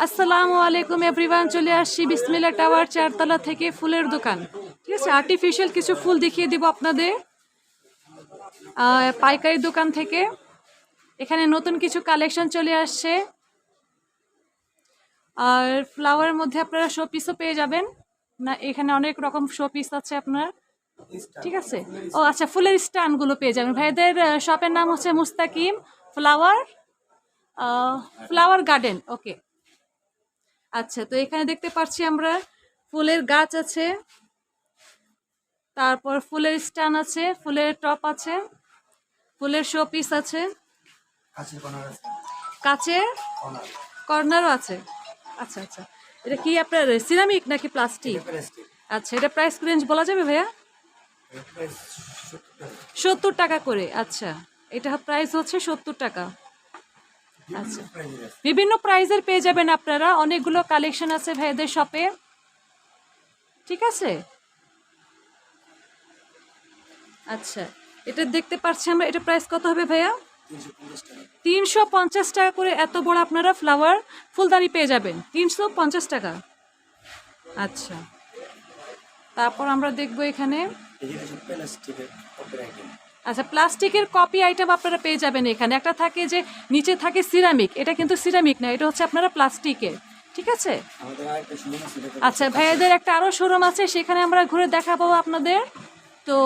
আসসালামু আলাইকুম এভরিওয়ান, চলে আসছি বিসমিল্লা টাওয়ার চারতলা থেকে ফুলের দোকান। ঠিক আছে আর্টিফিশিয়াল কিছু ফুল দেখিয়ে দিব আপনাদের। পাইকারি দোকান থেকে। এখানে নতুন কিছু কালেকশন চলে আসছে। আর ফ্লাওয়ারের মধ্যে আপনারা শো পিসও পেয়ে যাবেন। না, এখানে অনেক রকম শো পিস আছে আপনার। ঠিক আছে? ও আচ্ছা ফুলের স্ট্যান্ডগুলো পেয়ে যাবেন। ভাইদের শপের নাম হচ্ছে Mustakim flower flower garden. Okay. আচ্ছা তো এখানে দেখতে পাচ্ছি আমরা ফুলের গাছ আছে তারপর ফুলের স্ট্যান্ড আছে ফুলের টপ আছে ফুলের শো পিস আছে। কর্নার। কর্নারও আছে। আচ্ছা আচ্ছা এটা কি আপনার সিরামিক নাকি প্লাস্টিক? প্লাস্টিক। আচ্ছা এটা প্রাইস রেঞ্জ বলা যাবে ভাইয়া? সত্তর টাকা। করে আচ্ছা এটা প্রাইস হচ্ছে সত্তর টাকা। আচ্ছা। বিভিন্ন প্রাইজের পেয়ে যাবেন আপনারা। অনেকগুলো কালেকশন আছে ভাইদের শপে ঠিক আছে? আচ্ছা। এটা দেখতে পাচ্ছি আমরা। এটা প্রাইস কত হবে ভাইয়া? তিনশো পঞ্চাশ টাকা। তিনশো পঞ্চাশ টাকা করে এত বড় আপনারা ফ্লাওয়ার ফুলদানি পেয়ে যাবেন। তিনশো পঞ্চাশ টাকা। আচ্ছা। তারপর আমরা দেখব এখানে। আচ্ছা প্লাস্টিকের কপি আইটেম আপনারা পেয়ে যাবেন এখানে। একটা থাকে যে নিচে থাকে সিরামিক এটা কিন্তু সিরামিক না এটা হচ্ছে আপনারা প্লাস্টিকের। ঠিক আছে? আচ্ছা ভাইয়াদের একটা আরও শোরুম আছে সেখানে আমরা ঘুরে দেখাবো আপনাদের। তো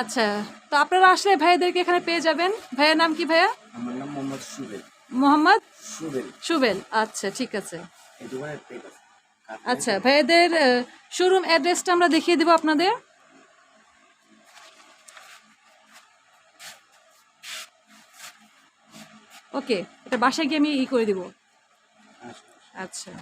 আচ্ছা তো আপনারা আসলে ভাইয়াদেরকে এখানে পেয়ে যাবেন। ভাইয়ের নাম কি ভাইয়া? আমার নাম মোহাম্মদ সুবেল। মোহাম্মদ সুবেল। সুবেল। আচ্ছা ঠিক আছে। আচ্ছা ভাইয়াদের শোরুম অ্যাড্রেসটা আমরা দেখিয়ে দেবো আপনাদের। ওকে এটা বাসায় গিয়ে আমি ই করে দিব। আচ্ছা।, আচ্ছা।